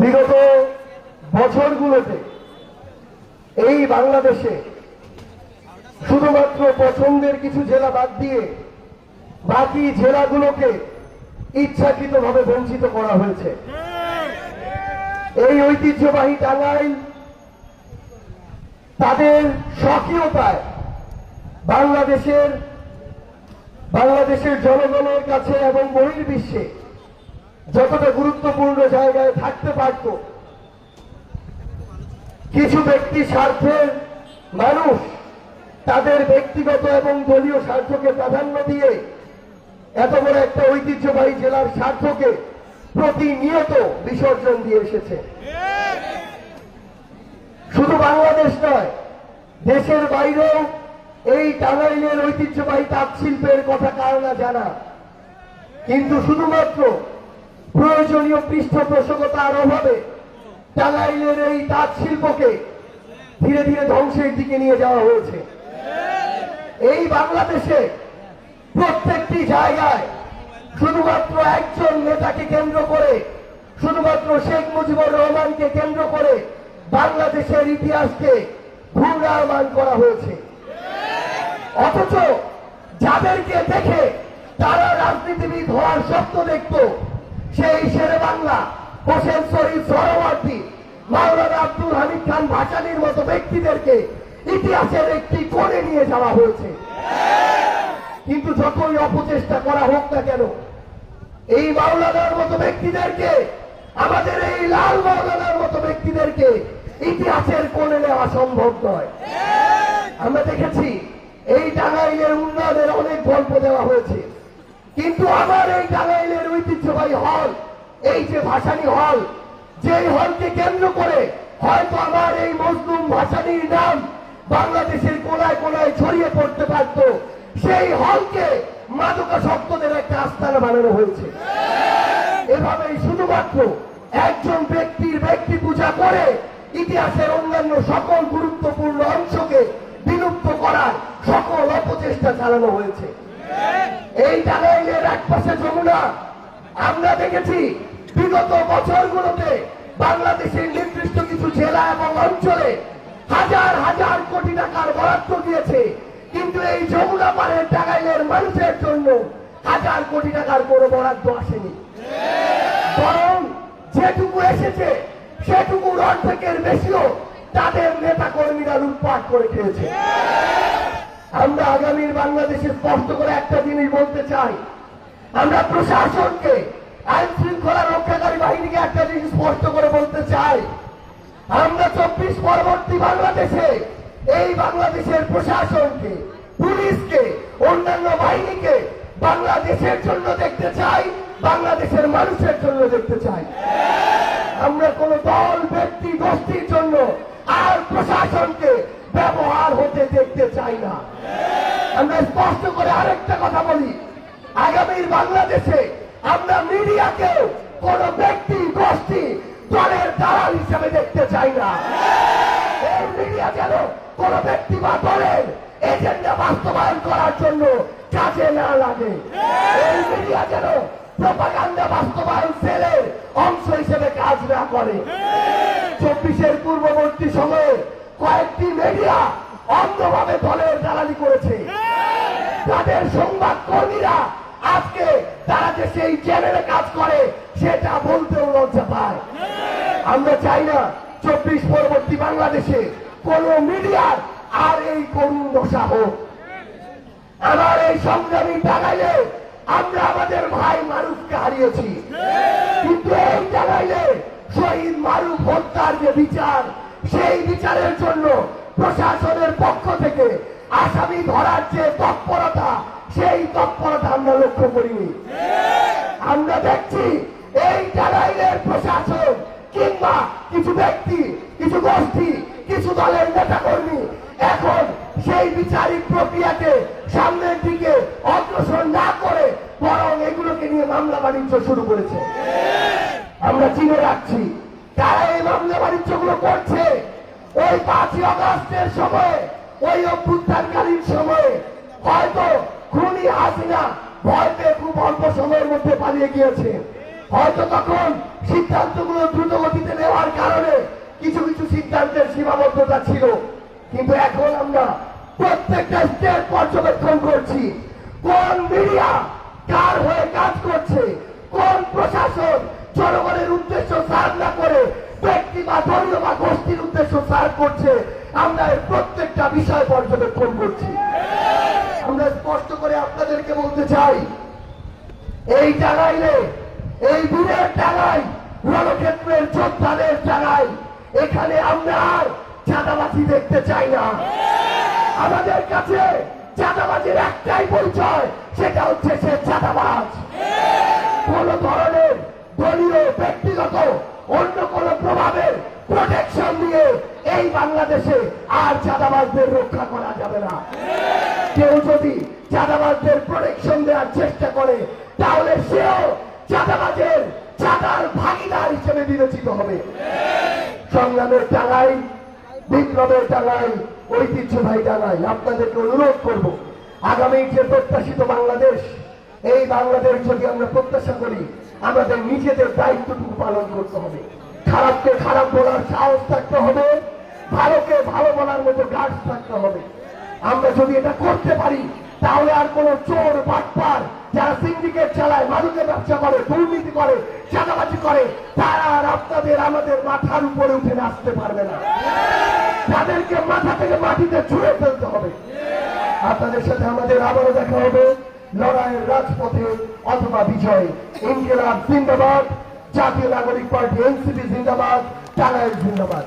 বিগত বছরগুলোতে এই বাংলাদেশে শুধুমাত্র পছন্দের কিছু জেলা বাদ দিয়ে বাকি জেলাগুলোকে ইচ্ছাকৃতভাবে বঞ্চিত করা হয়েছে। এই ঐতিহ্যবাহী টাঙ্গাইল তাদের স্বকীয়তায় বাংলাদেশের বাংলাদেশের জনগণের কাছে এবং বহির্বিশ্বে যতটা গুরুত্বপূর্ণ জায়গায় থাকতে পারত, কিছু ব্যক্তি স্বার্থের মানুষ, তাদের ব্যক্তিগত এবং দলীয় স্বার্থকে প্রাধান্য দিয়ে এত বড় একটা ঐতিহ্যবাহী জেলার স্বার্থকে প্রতিনিয়ত বিসর্জন দিয়ে এসেছে। শুধু বাংলাদেশ নয়, দেশের বাইরেও এই টাঙ্গাইলের ঐতিহ্যবাহী তাঁত শিল্পের কথা কার না জানা। কিন্তু শুধুমাত্র প্রয়োজনীয় পৃষ্ঠপোষকতার অভাবে টাঙ্গাইলের এই তাঁত শিল্পকে ধীরে ধীরে ধ্বংসের দিকে নিয়ে যাওয়া হয়েছে। এই বাংলাদেশে প্রত্যেকটি জায়গায় শুধুমাত্র একজন নেতাকে কেন্দ্র করে, শুধুমাত্র শেখ মুজিবুর রহমানকে কেন্দ্র করে বাংলাদেশের ইতিহাসকে ঘূর্ণায়মান করা হয়েছে। অথচ যাদেরকে দেখে তারা রাজনীতিবিদ হওয়ার স্বপ্ন দেখত সেই শেরে বাংলা, হোসেন শরীফ সরওয়ার্দী মাওলানা আব্দুল হামিদ খান ভাসানির মতো ব্যক্তিদেরকে ইতিহাসের একটি কোণে নিয়ে যাওয়া হয়েছে। কিন্তু যতই অপচেষ্টা করা হোক না কেন, এই মাওলানার মতো ব্যক্তিদেরকে, আমাদের এই লাল মাওলানার মতো ব্যক্তিদেরকে ইতিহাসের কোণে নেওয়া সম্ভব নয়। আমরা দেখেছি, এই টাঙ্গাইলের উন্নয়নের অনেক গল্প দেওয়া হয়েছে। কিন্তু আমার এই টাঙ্গাইলের ঐতিহ্যবাহী হল, এই যে ভাসানী হল, যেই হলকে কেন্দ্র করে হয়তো আমার এই মজলুম ভাসানীর নাম বাংলাদেশের কোনায় কোনায় ছড়িয়ে পড়তে পারত। সেই হলকে মাদকাসক্তদের একটা আস্থানা বানানো হয়েছে। এভাবেই শুধুমাত্র একজন ব্যক্তির ব্যক্তি পূজা করে ইতিহাসের অন্যান্য সকল গুরুত্বপূর্ণ অংশকে বিলুপ্ত করার সকল অপচেষ্টা চালানো হয়েছে এই টাঙ্গাইলের এক পাশে যমুনা আমরা দেখেছি বিগত বছরগুলোতে বাংলাদেশের নির্দিষ্ট কিছু জেলা এবং অঞ্চলে হাজার হাজার কোটি টাকার বরাদ্দ দিয়েছে। কিন্তু এই যমুনা পাড়ের টাঙ্গাইলের মানুষের জন্য হাজার কোটি টাকার কোনো বরাদ্দ আসেনি। বরং যেটুকু এসেছে, সেটুকু অর্ধেকের বেশিও তাদের নেতা কর্মীরা লুটপাট করে খেয়েছে। আমরা আগামীর বাংলাদেশে স্পষ্ট করে একটা জিনিস বলতে চাই। আমরা প্রশাসনকে আইন শৃঙ্খলা রক্ষাকারী বাহিনীকে একটা জিনিস স্পষ্ট করে বলতে চাই। আমরা চব্বিশ পরবর্তী বাংলাদেশে এই বাংলাদেশের প্রশাসনকে, পুলিশকে, অন্যান্য বাহিনীকে বাংলাদেশের জন্য দেখতে চাই, বাংলাদেশের মানুষের জন্য দেখতে চাই। আমরা কোন দল, ব্যক্তি, গোষ্ঠীর জন্য আর প্রশাসনকে ব্যবহার হতে দেখতে চাই না। আমরা স্পষ্ট করে আরেকটা কথা বলি। আগামীর বাংলাদেশে আমরা মিডিয়াকেও কোন ব্যক্তি গোষ্ঠী দলের দালাল হিসেবে দেখতে চাই না। মিডিয়া যেন কোন ব্যক্তি বা দলের এজেন্ডা বাস্তবায়ন করার জন্য কাজে না লাগে। এই মিডিয়া যেন প্রপাগান্ডা বাস্তবায়ন সেলের অংশ হিসেবে কাজ না করে। চব্বিশের পূর্ববর্তী সময়ে কয়েকটি মিডিয়া অন্ধভাবে দলের দালালি করেছে। তাদের সংবাদ কর্মীরা আজকে তারা যে সেই চ্যানেলে কাজ করে, সেটা বলতেও লজ্জা পায়। আমরা চাই না চব্বিশ পরবর্তী বাংলাদেশে কোন মিডিয়ার আর এই করুণ দশা হোক। আমার এই সংগ্রামী টাকাইলে আমরা আমাদের ভাই মারুফকে হারিয়েছি। কিন্তু এই টাকাইলে শহীদ মারুফ হত্যার যে বিচার, সেই বিচারের জন্য প্রশাসনের পক্ষ থেকে আসামি ধরার যে তৎপরতা, সেই তৎপরতা আমরা লক্ষ্য করিনি। দেখছি এই টাঙ্গাইলের প্রশাসন কিংবা কিছু ব্যক্তি, কিছু গোষ্ঠী, কিছু দলের নেতা কর্মী এখন সেই বিচারিক প্রক্রিয়াকে সামনের দিকে অগ্রসর না করে বরং এগুলোকে নিয়ে মামলা বাণিজ্য শুরু করেছে। আমরা চিনে রাখছি, তারা এই মামলা বাণিজ্যগুলো করছে। ওই পাঁচই অগস্টের সময়, ওই অভ্যুত্থানকালীন সময়ে হয়তো খুনি হাসিনা ভয় সময়ের মধ্যে পালিয়ে গিয়েছে। হয়তো তখন সিদ্ধান্তগুলো দ্রুত গতিতে নেওয়ার কারণে কিছু কিছু সিদ্ধান্তের সীমাবদ্ধতা ছিল। কিন্তু এখন আমরা প্রত্যেকটা স্টেট পর্যবেক্ষণ করছি। কোন মিডিয়া কার হয়ে কাজ করছে? কোন প্রশাসন জনগণের উদ্দেশ্য সার না করে ব্যক্তি বা ধর্মীয় বা গোষ্ঠীর উদ্দেশ্য সার করছে? আমরা এর প্রত্যেকটা বিষয় পর্যবেক্ষণ করছি। আমরা স্পষ্ট করে আপনাদেরকে বলতে চাই এই টাঙ্গাইলে এই দূরের টাঙ্গাই রণক্ষেত্রের যোদ্ধাদের টাঙ্গাই এখানে আমরা চাঁদাবাজি দেখতে চাই না। আমাদের কাছে চাঁদাবাজির একটাই পরিচয়, সেটা হচ্ছে সে চাঁদাবাজ। কোন ধরনের দলীয়, ব্যক্তিগত, অন্য কোন প্রভাবের প্রোটেকশন দিয়ে এই বাংলাদেশে আর চাঁদাবাজদের রক্ষা করা যাবে না। কেউ যদি চাঁদাবাজদের প্রোটেকশন দেওয়ার চেষ্টা করে তাহলে সেও চাঁদাবাজের চাঁদার ভাগিদার হিসেবে বিবেচিত হবে। সংগ্রামের টাঙ্গাই বিপ্লবের টাঙ্গাই ঐতিহ্যবাহী টাঙ্গাই আপনাদেরকে অনুরোধ করব, আগামী যে প্রত্যাশিত বাংলাদেশ, এই বাংলাদেশ যদি আমরা প্রত্যাশা করি, আমাদের নিজেদের দায়িত্বটুকু পালন করতে হবে। খারাপকে খারাপ বলার সাহস থাকতে হবে, ভালোকে ভালো বলার মতো গাছ থাকতে হবে। আমরা যদি এটা করতে পারি, তাহলে আর কোন চোর, বাটপার যারা সিন্ডিকেট চালায়, মানুষের ব্যবসা করে, দুর্নীতি করে, চাঁদাবাজি করে, তারা আর আপনাদের আমাদের মাথার উপরে উঠে আসতে পারবে না। তাদেরকে মাথা থেকে মাটিতে ছুঁড়ে ফেলতে হবে। আপনাদের সাথে আমাদের আবারও দেখা হবে লড়াইয়ের রাজপথে অথবা বিজয়ে। ইনকিলাব জিন্দাবাদ, জাতীয় নাগরিক পার্টি এনসিপি জিন্দাবাদ, টাঙ্গাইল জিন্দাবাদ।